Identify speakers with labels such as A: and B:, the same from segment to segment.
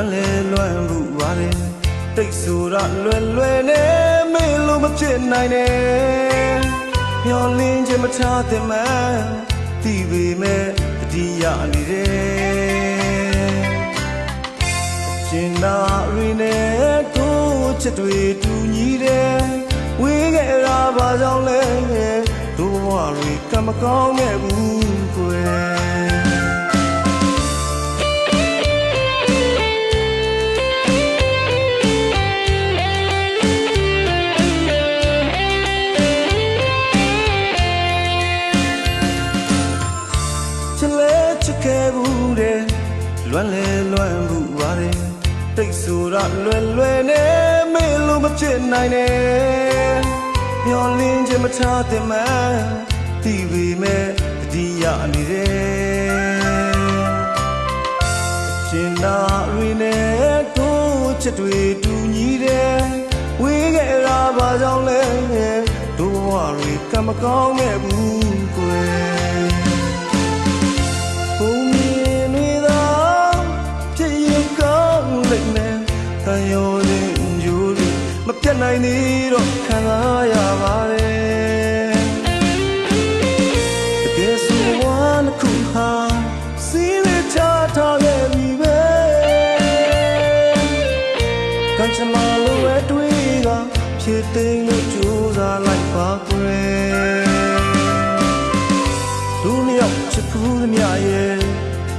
A: မ်းလဲလွမ်းမှုပါတယ်တိတ်ဆိုတာလွယ်လွယ်နဲ့မေးလို့မဖြစ်နိုင်နဲ့မျောလင်းခြင်းမချတဲ့မှန်တီးပေမဲ့တတိယနေတယ်ရှင်နာရီနဲ့တို့ချစ်တွေတူညီတယ်ဝေးခဲ့တာဘာကြောင့်လဲတို့ဘဝတွေကမကောင်းခဲ့ဘူးကွယ် လွမ်းလဲလွမ်းဘူးပါတယ်တိတ်ဆိုတာလွယ်လွယ်နဲ့မေးလို့မဖြစ်နိုင်နဲ့မျောလင်းခြင်းမချတဲ့မှန်တီးပေမဲ့တတိယနေတယ်ရှင်နာရီနဲ့တို့ချစ်တွေတူညီတယ်ဝေးခဲ့တာဘာကြောင့်လဲတို့ဘဝတွေကမကောင်းခဲ့ဘူးကွယ် နိုင်သေးတော့ခံစားရပါတယ်။တကယ်ဆိုဝမ်းတစ်ခုဟာစီးရချထားခဲ့ပြီပဲ။ကံချမလိုပဲတွေးကဖြစ်သိမ်းလို့ကြိုးစားလိုက်ပါကွယ်။လူနှစ်ယောက်ချစ်ဖူးသမျှရဲ့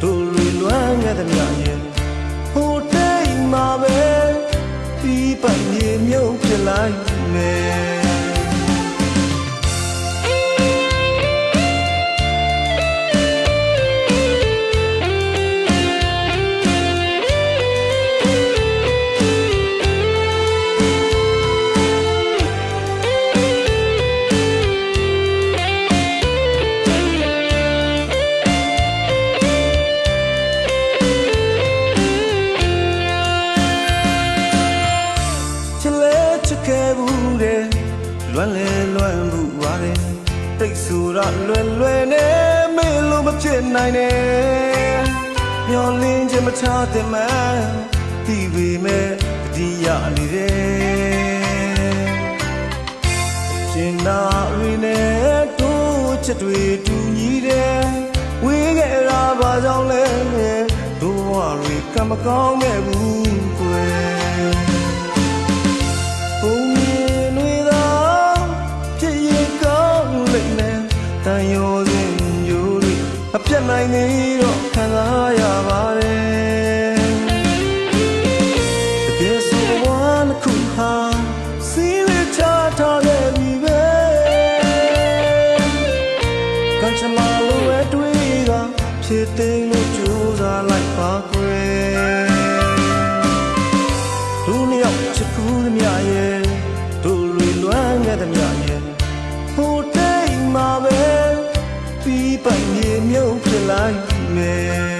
A: တို့လွေလွမ်းခဲ့သမျှရဲ့ ပြီးပတ်မြေမြုပ်ဖြစ်လိုက်မယ် ဘူးတဲ့လွမ်းလဲလွမ်းဘူးပါတယ်တိတ်ဆိုတာလွယ်လွယ်နဲ့မေးလို့မဖြစ်နိုင်နဲ့မျောလင်းခြင်းမချတဲ့မှန်တီးပေမဲ့တတိယနေတယ်ရှင်နာရီနဲ့တို့ချစ်တွေတူညီတယ်ဝေးခဲ့တာဘာကြောင့်လဲတို့ဘဝတွေကမကောင်းခဲ့ဘူးကွယ်ဘုံ တန်ရောစင်ညိုတွေအပြတ်နိုင်သေး ပဲပြီးပိုင်မြေမြုပ်ဖြစ်လိုက်မယ်